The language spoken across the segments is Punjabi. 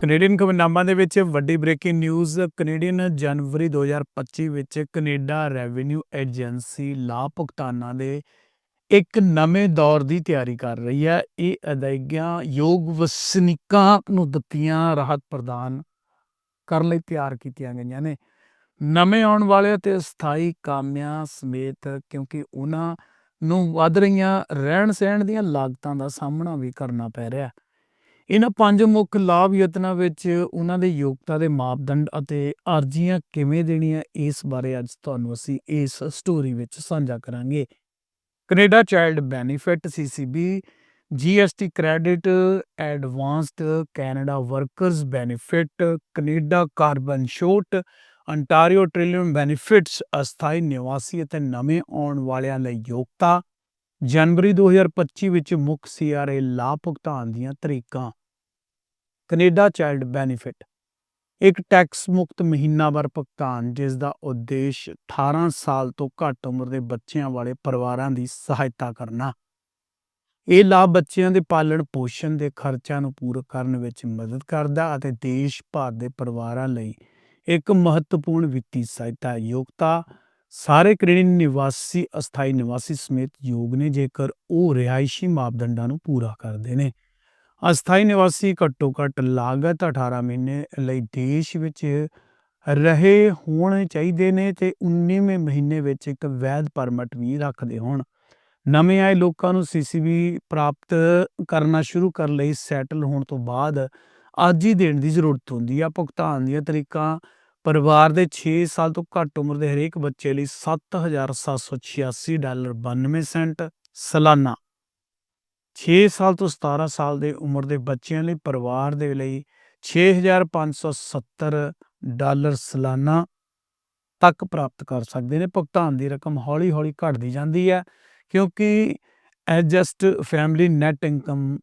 ਕੈਨੇਡੀਅਨ ਖਬਰਨਾਮਾ ਦੇ ਵਿੱਚ ਵੱਡੀ ਬ੍ਰੇਕਿੰਗ ਨਿਊਜ਼, ਕੈਨੇਡੀਅਨ ਜਨਵਰੀ 2025 ਵਿੱਚ ਕੈਨੇਡਾ ਰੈਵਨਿਊ ਏਜੰਸੀ ਲਾਭ ਭੁਗਤਾਨਾਂ ਦੇ ਇੱਕ ਨਵੇਂ ਦੌਰ ਦੀ ਤਿਆਰੀ ਕਰ ਰਹੀ ਹੈ। ਇਹ ਅਦਾਇਗੀਆਂ ਯੋਗ ਵਸਨੀਕਾਂ ਨੂੰ ਦਿੱਤੀਆਂ, ਰਾਹਤ ਪ੍ਰਦਾਨ ਕਰਨ ਲਈ ਤਿਆਰ ਕੀਤੀਆਂ ਗਈਆਂ ਨੇ। ਨਵੇਂ ਆਉਣ ਵਾਲੇ ਅਤੇ ਸਥਾਈ ਕਾਮਿਆਂ ਸਮੇਤ ਕਿਉਂਕਿ ਉਹਨਾਂ ਨੂੰ ਵੱਧ ਰਹੀਆਂ ਰਹਿਣ ਸਹਿਣ ਦੀਆਂ ਲਾਗਤਾਂ ਦਾ ਸਾਹਮਣਾ ਵੀ ਕਰਨਾ ਪੈ ਰਿਹਾ ਹੈ। ਇਹਨਾਂ ਪੰਜ ਮੁੱਖ ਲਾਭ ਯਤਨਾਂ ਵਿੱਚ ਉਹਨਾਂ ਦੇ ਯੋਗਤਾ ਦੇ ਮਾਪਦੰਡ ਅਤੇ ਅਰਜ਼ੀਆਂ ਕਿਵੇਂ ਦੇਣੀਆਂ, ਇਸ ਬਾਰੇ ਅੱਜ ਤੁਹਾਨੂੰ ਅਸੀਂ ਇਸ ਸਟੋਰੀ ਵਿੱਚ ਸਾਂਝਾ ਕਰਾਂਗੇ। Canada child benefit CCB GST credit advanced Canada workers benefit Canada carbon ਛੋਟ ਅੰਟਾਰੀਓ ਟ੍ਰਿਲੀਅਨ ਬੈਨੀਫਿਟਸ ਅਸਥਾਈ ਨਿਵਾਸੀ ਅਤੇ ਨਵੇਂ ਆਉਣ ਵਾਲਿਆਂ ਲਈ ਯੋਗਤਾ। ਜਨਵਰੀ 2025 ਵਿੱਚ ਮੁੱਖ ਸੀਆਰਏ ਲਾਭ ਭੁਗਤਾਨ ਦੀਆਂ ਤਰੀਕਾਂ। Canada child benefit. ਇੱਕ ਟੈਕਸ ਮੁਕਤ ਮਹੀਨਾਵਾਰ ਭੁਗਤਾਨ, ਜਿਸ ਦਾ ਉਦੇਸ਼ 18 ਸਾਲ ਤੋਂ ਘੱਟ ਉਮਰ ਦੇ ਬੱਚਿਆਂ ਵਾਲੇ ਪਰਿਵਾਰਾਂ ਦੀ ਸਹਾਇਤਾ ਕਰਨਾ। ਇਹ ਲਾਭ ਬੱਚਿਆਂ ਦੇ ਪਾਲਣ ਪੋਸ਼ਣ ਦੇ ਖਰਚਿਆਂ ਨੂੰ ਪੂਰਾ ਕਰਨ ਵਿੱਚ ਮਦਦ ਕਰਦਾ ਅਤੇ ਦੇਸ਼ ਭਰ ਦੇ ਪਰਿਵਾਰਾਂ ਲਈ ਇੱਕ ਮਹੱਤਵਪੂਰਨ ਵਿੱਤੀ ਸਹਾਇਤਾ ਯੋਗਤਾ। ਸਾਰੇ ਕੈਨੇਡੀਅਨ ਨਿਵਾਸੀ, ਅਸਥਾਈ ਨਿਵਾਸੀ ਸਮੇਤ ਯੋਗ ਨੇ ਜੇਕਰ ਉਹ ਰਿਹਾਇਸ਼ੀ ਮਾਪਦੰਡਾਂ ਨੂੰ ਪੂਰਾ ਕਰਦੇ ਨੇ। ਅਸਥਾਈ ਨਿਵਾਸੀ ਘੱਟੋ ਘੱਟ ਲਾਗਤ 18 ਮਹੀਨੇ ਲਈ ਦੇਸ਼ ਵਿੱਚ ਰਹੇ ਹੋਣੇ ਚਾਹੀਦੇ ਨੇ ਤੇ 19ਵੇਂ ਮਹੀਨੇ ਵਿੱਚ ਇੱਕ ਵੈਧ ਪਰਮਿਟ ਵੀ ਰੱਖਦੇ ਹੋਣ। ਨਵੇਂ ਆਏ ਲੋਕਾਂ ਨੂੰ ਸੀਸੀਬੀ ਪ੍ਰਾਪਤ ਕਰਨਾ ਸ਼ੁਰੂ ਕਰਨ ਲਈ ਸੈਟਲ ਹੋਣ ਤੋਂ ਬਾਅਦ ਅੱਜ ਹੀ ਦੇਣ ਦੀ ਜ਼ਰੂਰਤ ਹੁੰਦੀ ਆ। ਭੁਗਤਾਨ ਦੀਆਂ ਤਰੀਕਾਂ, ਪਰਿਵਾਰ ਦੇ 6 ਸਾਲ ਤੋਂ ਘੱਟ ਉਮਰ ਦੇ ਹਰੇਕ ਬੱਚੇ ਲਈ 7786 ਡਾਲਰ 92 ਸੈਂਟ ਸਾਲਾਨਾ। 6 ਸਾਲ ਤੋਂ 17 ਸਾਲ ਦੇ ਉਮਰ ਦੇ ਬੱਚਿਆਂ ਲਈ, ਪਰਿਵਾਰ ਦੇ ਲਈ 6570 ਡਾਲਰ ਸਾਲਾਨਾ ਤੱਕ ਪ੍ਰਾਪਤ ਕਰ ਸਕਦੇ ਨੇ। ਭੁਗਤਾਨ ਦੀ ਰਕਮ ਹੌਲੀ-ਹੌਲੀ ਘਟਦੀ ਜਾਂਦੀ ਹੈ ਕਿਉਂਕਿ ਐਡਜਸਟ ਫੈਮਿਲੀ ਨੈਟ ਇਨਕਮ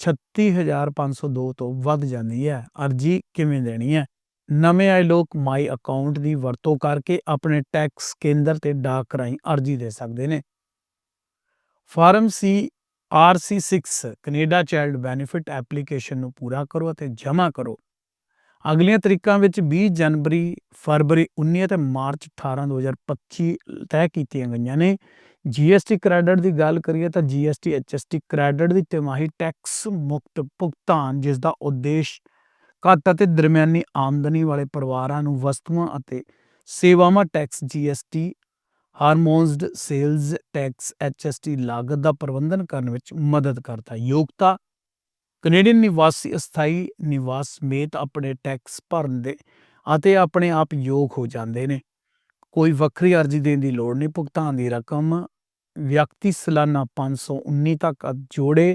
36502 ਤੋਂ ਵੱਧ ਜਾਂਦੀ ਹੈ। ਅਰਜੀ ਕਿਵੇਂ ਦੇਣੀ ਹੈ? ਨਵੇਂ ਆਏ ਲੋਕ ਮਾਈ ਅਕਾਊਂਟ ਦੀ ਵਰਤੋਂ ਕਰਕੇ ਆਪਣੇ ਟੈਕਸ ਕੇਂਦਰ ਤੇ ਡਾਕ ਰਾਹੀਂ ਅਰਜੀ ਦੇ ਸਕਦੇ ਨੇ। Form C RC6 Canada child benefit application ਨੂੰ ਪੂਰਾ ਕਰੋ ਅਤੇ ਜਮ੍ਹਾਂ ਕਰੋ। ਅਗਲੀਆਂ ਤਰੀਕਾਂ ਵਿੱਚ 20 ਜਨਵਰੀ, ਫਰਵਰੀ 19 ਅਤੇ ਮਾਰਚ 18 2025 ਤੈਅ ਕੀਤੀਆਂ ਗਈਆਂ ਨੇ। ਜੀਐਸਟੀ ਕ੍ਰੈਡਿਟ ਦੀ ਗੱਲ ਕਰੀਏ ਤਾਂ ਜੀਐਸਟੀ ਐਚਐਸਟੀ ਕ੍ਰੈਡਿਟ ਦੀ ਤਿਮਾਹੀ ਟੈਕਸ ਮੁਕਤ ਭੁਗਤਾਨ, ਜਿਸ ਦਾ ਉਦੇਸ਼ ਘੱਟ ਅਤੇ ਦਰਮਿਆਨੀ ਆਮਦਨੀ ਵਾਲੇ ਪਰਿਵਾਰਾਂ ਨੂੰ ਵਸਤੂਆਂ ਅਤੇ ਸੇਵਾਵਾਂ tax GST harmonised sales tax HST ਲਾਗਤ ਦਾ ਪ੍ਰਬੰਧਨ ਕਰਨ ਵਿੱਚ ਮਦਦ ਕਰਦਾ ਯੋਗਤਾ, ਕੈਨੇਡੀਅਨ ਨਿਵਾਸੀ, ਅਸਥਾਈ ਨਿਵਾਸ ਸਮੇਤ ਆਪਣੇ ਟੈਕਸ ਭਰਨ ਦੇ ਅਤੇ ਆਪਣੇ ਆਪ ਯੋਗ ਹੋ ਜਾਂਦੇ ਨੇ। ਕੋਈ ਵੱਖਰੀ ਅਰਜ਼ੀ ਦੇਣ ਦੀ ਲੋੜ ਨਹੀਂ। ਭੁਗਤਾਨ ਦੀ ਰਕਮ ਵਿਅਕਤੀ ਸਾਲਾਨਾ 519 ਤੱਕ ਜੋੜੇ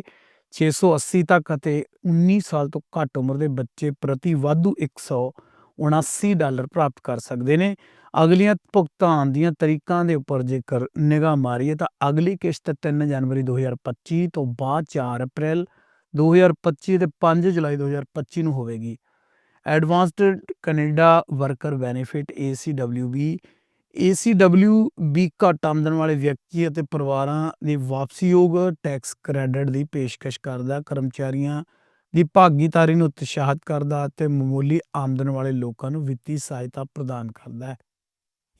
680 ਤੱਕ ਅਤੇ 19 ਸਾਲ ਤੋਂ ਘੱਟ ਉਮਰ ਦੇ ਬੱਚੇ ਪ੍ਰਤੀ ਵਾਧੂ 179 ਡਾਲਰ ਪ੍ਰਾਪਤ ਕਰ ਸਕਦੇ ਨੇ। ਅਗਲੀਆਂ ਭੁਗਤਾਨ ਦੀਆਂ ਤਰੀਕਾਂ ਦੇ ਉੱਪਰ ਜੇਕਰ ਨਿਗਾਹ ਮਾਰੀਏ ਤਾਂ ਅਗਲੀ ਕਿਸ਼ਤ 3 ਜਨਵਰੀ 2025 ਤੋਂ ਬਾਅਦ 4 ਅਪ੍ਰੈਲ 2025 ਤੇ 5 ਜੁਲਾਈ 2025 ਨੂੰ ਹੋਵੇਗੀ। Advanced Canada worker benefit ACWB ACWB ਘੱਟ ਆਮਦਨ ਵਾਲੇ ਵਿਅਕਤੀ ਅਤੇ ਪਰਿਵਾਰਾਂ ਦੀ ਵਾਪਸੀਯੋਗ ਟੈਕਸ ਕ੍ਰੈਡਿਟ ਦੀ ਪੇਸ਼ਕਸ਼ ਕਰਦਾ, ਕਰਮਚਾਰੀਆਂ ਦੀ ਭਾਗੀਦਾਰੀ ਨੂੰ ਉਤਸ਼ਾਹਿਤ ਕਰਦਾ ਅਤੇ ਮਾਮੂਲੀ ਆਮਦਨ ਵਾਲੇ ਲੋਕਾਂ ਨੂੰ ਵਿੱਤੀ ਸਹਾਇਤਾ ਪ੍ਰਦਾਨ ਕਰਦਾ ਹੈ।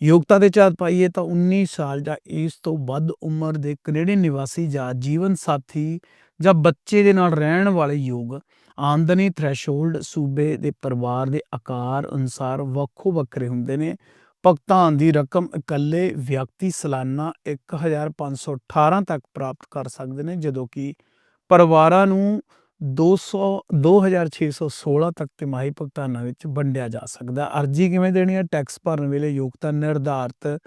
ਯੋਗਤਾ ਦੇ ਚਾਰ ਪਾਈਏ ਤਾਂ 19 ਸਾਲ ਜਾਂ ਇਸ ਤੋਂ ਵੱਧ ਉਮਰ ਦੇ ਕੈਨੇਡੀਅਨ ਨਿਵਾਸੀ ਜਾਂ ਜੀਵਨ ਸਾਥੀ ਜਾਂ ਬੱਚੇ ਦੇ ਨਾਲ ਰਹਿਣ ਵਾਲੇ ਯੋਗ ਆਮਦਨੀ ਥ੍ਰੈਸ਼ੋਲਡ ਸੂਬੇ ਦੇ ਪਰਿਵਾਰ ਦੇ ਆਕਾਰ ਅਨੁਸਾਰ ਵੱਖੋ ਵੱਖਰੇ ਹੁੰਦੇ ਨੇ। ਭੁਗਤਾਨ ਦੀ ਰਕਮ ਇਕੱਲੇ ਵਿਅਕਤੀ ਸਾਲਾਨਾ 1518 ਤੱਕ ਪ੍ਰਾਪਤ ਕਰ ਸਕਦੇ ਨੇ, ਜਦੋਂ ਕਿ ਪਰਿਵਾਰਾਂ ਨੂੰ 200 2616 ਤੱਕ ਤਿਮਾਹੀ ਭੁਗਤਾਨਾਂ ਵਿੱਚ ਵੰਡਿਆ ਜਾ ਸਕਦਾ। ਅਰਜੀ ਕਿਵੇਂ ਦੇਣੀ ਹੈ? ਟੈਕਸ ਭਰਨ ਵੇਲੇ ਯੋਗਤਾ ਨਿਰਧਾਰਤ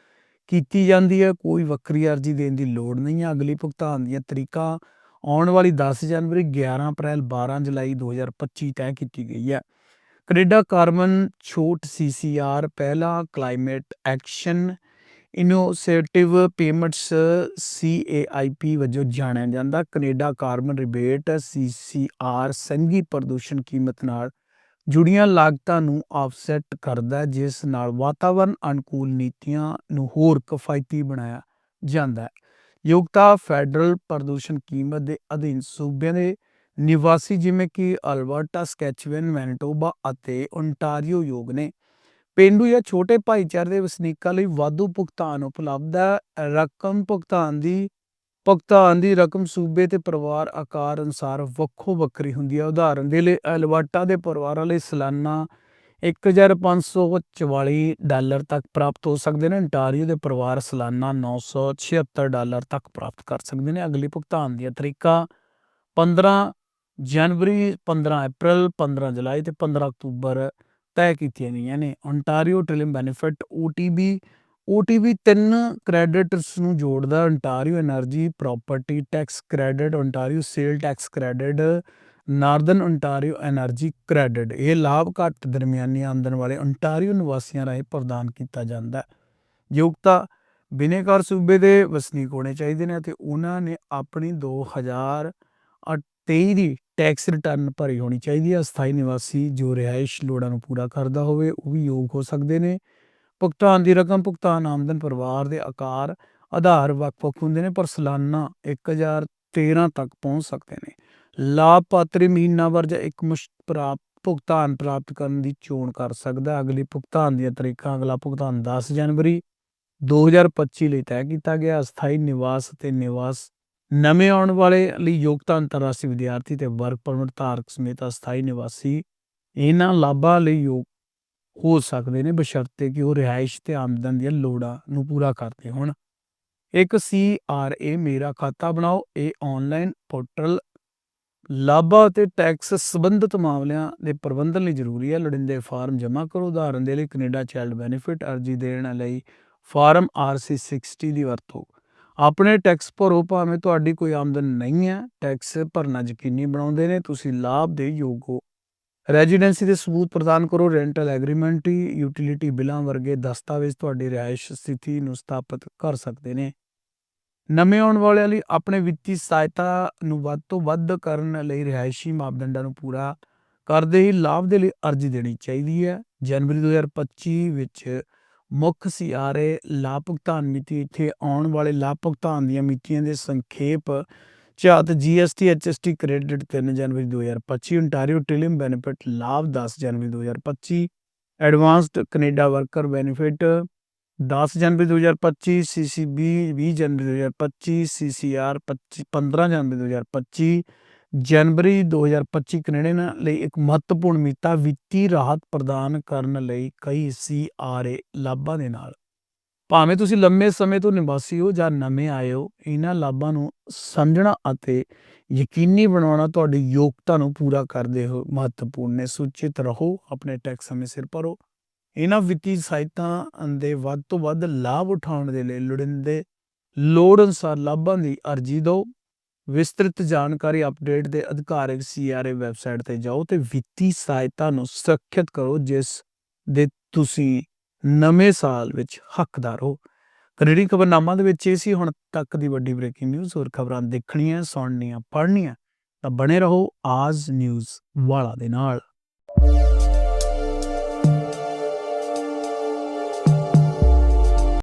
ਕੀਤੀ ਜਾਂਦੀ ਹੈ। ਕੋਈ ਵੱਖਰੀ ਅਰਜੀ ਦੇਣ ਦੀ ਲੋੜ ਨਹੀਂ ਹੈ। ਅਗਲੀ ਭੁਗਤਾਨ ਦੀਆਂ ਤਰੀਕਾਂ ਆਉਣ ਵਾਲੀ 10 ਜਨਵਰੀ 11 ਅਪ੍ਰੈਲ 12 ਜੁਲਾਈ 2025 ਤੈਅ ਕੀਤੀ ਗਈ ਹੈ। ਕੈਨੇਡਾ ਕਾਰਬਨ ਛੋਟ ਸੀਸੀਆਰ ਪਹਿਲਾ climate action innovative payments CAIP ਵਜੋਂ ਜਾਣਿਆ ਜਾਂਦਾ ਕੈਨੇਡਾ ਕਾਰਬਨ ਰਿਬੇਟ ਸੀਸੀਆਰ ਸੰਘੀ ਪ੍ਰਦੂਸ਼ਣ ਕੀਮਤ ਨਾਲ ਜੁੜੀਆਂ ਲਾਗਤਾਂ ਨੂੰ ਆਫਸੈਟ ਕਰਦਾ ਜਿਸ ਨਾਲ ਵਾਤਾਵਰਣ ਅਨੁਕੂਲ ਨੀਤੀਆਂ ਨੂੰ ਹੋਰ ਕਿਫਾਇਤੀ ਬਣਾਇਆ ਜਾਂਦਾ ਹੈ ਯੋਗਤਾ ਫੈਡਰਲ ਪ੍ਰਦੂਸ਼ਣ ਕੀਮਤ ਦੇ ਅਧੀਨ ਸੂਬਿਆਂ ਦੇ ਨਿਵਾਸੀ ਜਿਵੇਂ ਕਿ ਅਲਬਰਟਾ, ਸਕੈਚਵਨ, ਮੈਨੀਟੋਬਾ ਅਤੇ ਓਨਟਾਰੀਓ ਯੋਗ ਨੇ। ਪੇਂਡੂ ਜਾਂ ਛੋਟੇ ਭਾਈਚਾਰੇ ਦੇ ਵਸਨੀਕਾਂ ਲਈ ਵਾਧੂ ਭੁਗਤਾਨ ਉਪਲਬਧ ਹੈ। ਰਕਮ ਭੁਗਤਾਨ ਦੀ ਭੁਗਤਾਨ ਦੀ ਰਕਮ ਸੂਬੇ ਤੇ ਪਰਿਵਾਰ ਆਕਾਰ ਅਨੁਸਾਰ ਵੱਖੋ ਵੱਖਰੀ ਹੁੰਦੀ ਹੈ। ਉਦਾਹਰਨ ਦੇ ਲਈ ਅਲਬਰਟਾ ਦੇ ਪਰਿਵਾਰਾਂ ਲਈ ਸਾਲਾਨਾ 1544 ਡਾਲਰ ਤੱਕ ਪ੍ਰਾਪਤ ਹੋ ਸਕਦੇ ਨੇ। ਅੰਟਾਰੀਓ ਦੇ ਪਰਿਵਾਰ ਸਾਲਾਨਾ 976 ਡਾਲਰ ਤੱਕ ਪ੍ਰਾਪਤ ਕਰ ਸਕਦੇ ਨੇ। ਅਗਲੀ ਭੁਗਤਾਨ ਦੀਆਂ ਤਰੀਕਾ 15 ਜਨਵਰੀ 15 ਅਪ੍ਰੈਲ 15 ਜੁਲਾਈ ਤੇ 15 ਅਕਤੂਬਰ ਤੈਅ ਕੀਤੀਆਂ ਗਈਆਂ ਨੇ। Ontario trillium benefit OTB OTB ਤਿੰਨ ਕ੍ਰੈਡਿਟਸ ਨੂੰ ਜੋੜਦਾ Ontario energy property tax credit Ontario sale tax credit northern Ontario energy credit ਇਹ ਲਾਭ ਘੱਟ ਦਰਮਿਆਨੀ ਆਮਦਨ ਵਾਲੇ ਓਨਟਾਰੀਓ ਨਿਵਾਸੀਆਂ ਰਾਹੀਂ ਪ੍ਰਦਾਨ ਕੀਤਾ ਜਾਂਦਾ ਹੈ। ਯੋਗਤਾ ਬਿਨੇਕਾਰ ਸੂਬੇ ਦੇ ਵਸਨੀਕ ਹੋਣੇ ਚਾਹੀਦੇ ਨੇ ਅਤੇ ਉਹਨਾਂ ਨੇ ਆਪਣੀ 2023 ਦੀ ਟੈਕਸ ਰਿਟਰਨ ਭਰੀ ਹੋਣੀ ਚਾਹੀਦੀ ਹੈ ਅਸਥਾਈ ਨਿਵਾਸੀ ਜੋ ਰਿਹਾਇਸ਼ ਲੋੜਾਂ ਨੂੰ ਪੂਰਾ ਕਰਦਾ ਹੋਵੇ, ਉਹ ਵੀ ਯੋਗ ਹੋ ਸਕਦੇ ਨੇ। ਭੁਗਤਾਨ ਦੀ ਰਕਮ, ਭੁਗਤਾਨ ਆਮਦਨ, ਪਰਿਵਾਰ ਦੇ ਆਕਾਰ, ਆਧਾਰ ਵੱਖ-ਵੱਖ ਹੁੰਦੇ ਨੇ, ਪਰ ਸਾਲਾਨਾ 1013 ਤੱਕ ਪਹੁੰਚ ਸਕਦੇ ਨੇ। ਲਾਭਪਾਤਰੀ ਮਹੀਨਾਵਾਰ ਜਾਂ ਇੱਕ ਮੁਸ਼ਤ ਪ੍ਰਾਪਤ ਭੁਗਤਾਨ ਪ੍ਰਾਪਤ ਕਰਨ ਦੀ ਚੋਣ ਕਰ ਸਕਦਾ ਅਗਲੀ ਭੁਗਤਾਨ ਦੀਆਂ ਤਰੀਕਾਂ, ਅਗਲਾ ਭੁਗਤਾਨ 10 ਜਨਵਰੀ 2025 ਲਈ ਤੈਅ ਕੀਤਾ ਗਿਆ। ਅਸਥਾਈ ਨਿਵਾਸ ਅਤੇ ਨਿਵਾਸ ਨਵੇਂ ਆਉਣ ਵਾਲੇ ਲਈ ਯੋਗਤਾ ਅੰਤਰਰਾਸ਼ਟਰੀ ਵਿਦਿਆਰਥੀ ਤੇ ਵਰਕ ਪਰਮਿਟ ਧਾਰਕ ਸਮੇਤ ਅਸਥਾਈ ਨਿਵਾਸੀ ਇਹਨਾਂ ਲਾਭਾਂ ਲਈ ਯੋਗ ਹੋ ਸਕਦੇ ਨੇ, ਬਸ਼ਰਤੇ ਕਿ ਉਹ ਰਿਹਾਇਸ਼ ਤੇ ਆਮਦਨ ਦੀਆਂ ਲੋੜਾਂ ਨੂੰ ਪੂਰਾ ਕਰਦੇ ਹੋਣ। ਇੱਕ CRA ਮੇਰਾ ਖਾਤਾ ਬਣਾਓ। ਇਹ ਆਨਲਾਈਨ ਪੋਰਟਲ ਲਾਭਾਂ ਅਤੇ ਟੈਕਸ ਸੰਬੰਧਿਤ ਮਾਮਲਿਆਂ ਦੇ ਪ੍ਰਬੰਧਨ ਲਈ ਜ਼ਰੂਰੀ ਹੈ। ਲੋੜੀਂਦੇ ਫਾਰਮ ਜਮ੍ਹਾਂ ਕਰੋ। ਉਦਾਹਰਨ ਦੇ ਲਈ ਕੈਨੇਡਾ ਚਾਈਲਡ ਬੈਨੀਫਿਟ ਅਰਜ਼ੀ ਦੇਣ ਲਈ ਫਾਰਮ RC 60 ਦੀ ਵਰਤੋਂ ਆਪਣੇ ਟੈਕਸ ਭਰੋ, ਭਾਵੇਂ ਤੁਹਾਡੀ ਕੋਈ ਆਮਦਨ ਨਹੀਂ ਹੈ ਟੈਕਸ ਭਰਨਾ ਯਕੀਨੀ ਬਣਾਉਂਦੇ ਨੇ, ਤੁਸੀਂ ਲਾਭ ਦੇ ਯੋਗ ਹੋ। ਰੈਜ਼ੀਡੈਂਸੀ ਦੇ ਸਬੂਤ ਪ੍ਰਦਾਨ ਕਰੋ ਰੈਂਟਲ ਐਗਰੀਮੈਂਟ ਯੂਟਿਲਿਟੀ ਬਿੱਲਾਂ ਵਰਗੇ ਦਸਤਾਵੇਜ਼ ਤੁਹਾਡੀ ਰਿਹਾਇਸ਼ ਸਥਿਤੀ ਨੂੰ ਸਥਾਪਿਤ ਕਰ ਸਕਦੇ ਨੇ। ਨਵੇਂ ਆਉਣ ਵਾਲਿਆਂ ਲਈ ਆਪਣੇ ਵਿੱਤੀ ਸਹਾਇਤਾ ਨੂੰ ਵੱਧ ਤੋਂ ਵੱਧ ਕਰਨ ਲਈ ਰਿਹਾਇਸ਼ੀ ਮਾਪਦੰਡਾਂ ਨੂੰ ਪੂਰਾ ਕਰਦੇ ਹੀ ਲਾਭ ਦੇ ਲਈ ਅਰਜ਼ੀ ਦੇਣੀ ਚਾਹੀਦੀ ਹੈ। ਜਨਵਰੀ 2025 ਵਿੱਚ ਮੁੱਖ ਸੀਆਰਏ ਲਾਭ ਭੁਗਤਾਨ ਮਿਤੀ ਇੱਥੇ ਆਉਣ ਵਾਲੇ ਲਾਭ ਭੁਗਤਾਨ ਦੀਆਂ ਮਿਤੀਆਂ ਦੇ ਸੰਖੇਪ ਝਾਤ ਜੀਐਸਟੀ ਐਚਐਸਟੀ ਕ੍ਰੈਡਿਟ 3 ਜਨਵਰੀ 2025 ਓਨਟਾਰੀਓ ਟ੍ਰਿਲਿਮ ਬੈਨੀਫਿਟ ਲਾਭ 10 ਜਨਵਰੀ 2025 ਐਡਵਾਂਸਡ ਕੈਨੇਡਾ ਵਰਕਰ ਬੈਨੀਫਿਟ 10 ਜਨਵਰੀ 2025 ਸੀਸੀਬੀ 20 ਜਨਵਰੀ 2025 ਸੀਸੀਆਰ 15 ਜਨਵਰੀ 2025 ਜਨਵਰੀ 2025 ਕੈਨੇਡੀਅਨ ਲਈ ਇੱਕ ਮਹੱਤਵਪੂਰਨ ਮਿਤਾ ਵਿੱਤੀ ਰਾਹਤ ਪ੍ਰਦਾਨ ਕਰਨ ਲਈ ਕਈ ਸੀਆਰਏ ਲਾਭਾਂ ਦੇ ਨਾਲ। ਭਾਵੇਂ ਤੁਸੀਂ ਲੰਮੇ ਸਮੇਂ ਤੋਂ ਨਿਵਾਸੀ ਹੋ ਜਾਂ ਨਵੇਂ ਆਏ ਹੋ, ਇਹਨਾਂ ਲਾਭਾਂ ਨੂੰ ਸਮਝਣਾ ਅਤੇ ਯਕੀਨੀ ਬਣਾਉਣਾ ਤੁਹਾਡੀ ਯੋਗਤਾ ਨੂੰ ਪੂਰਾ ਕਰਦੇ ਹੋ ਮਹੱਤਵਪੂਰਨ ਹੈ ਸੁਚੇਤ ਰਹੋ, ਆਪਣੇ ਟੈਕਸ ਸਮੇਂ ਸਿਰ ਭਰੋ ਇਹਨਾਂ ਵਿੱਤੀ ਸਹਾਇਤਾ ਦੇ ਵੱਧ ਤੋਂ ਵੱਧ ਲਾਭ ਉਠਾਉਣ ਦੇ ਲਈ ਲੋੜੀਂਦੇ ਲੋੜ ਅਨੁਸਾਰ ਲਾਭਾਂ ਦੀ ਅਰਜ਼ੀ ਦਿਓ। ਵਿਸਤ੍ਰਿਤ ਜਾਣਕਾਰੀ ਅਪਡੇਟ ਦੇ ਅਧਿਕਾਰਿਕ ਸੀਆਰਏ ਵੈਬਸਾਈਟ ਤੇ ਜਾਓ ਤੇ ਵਿੱਤੀ ਸਹਾਇਤਾ ਨੂੰ ਸੁਰੱਖਿਅਤ ਕਰੋ, ਜਿਸ ਦੇ ਤੁਸੀਂ ਨਵੇਂ ਸਾਲ ਵਿੱਚ ਹੱਕਦਾਰ ਹੋ। ਕੈਨੇਡੀਅਨ ਖਬਰਨਾਮਾ ਦੇ ਵਿੱਚ ਇਹ ਸੀ, ਹੁਣ ਤੱਕ ਦੀ ਵੱਡੀ ਬ੍ਰੇਕਿੰਗ ਨਿਊਜ਼, ਹੋਰ ਖਬਰਾਂ ਦੇਖਣੀਆਂ, ਸੁਣਨੀਆਂ, ਪੜ੍ਹਨੀਆਂ, ਤਾਂ ਬਣੇ ਰਹੋ ਆਜ ਨਿਊਜ਼ ਵਾਲਾ ਦੇ ਨਾਲ।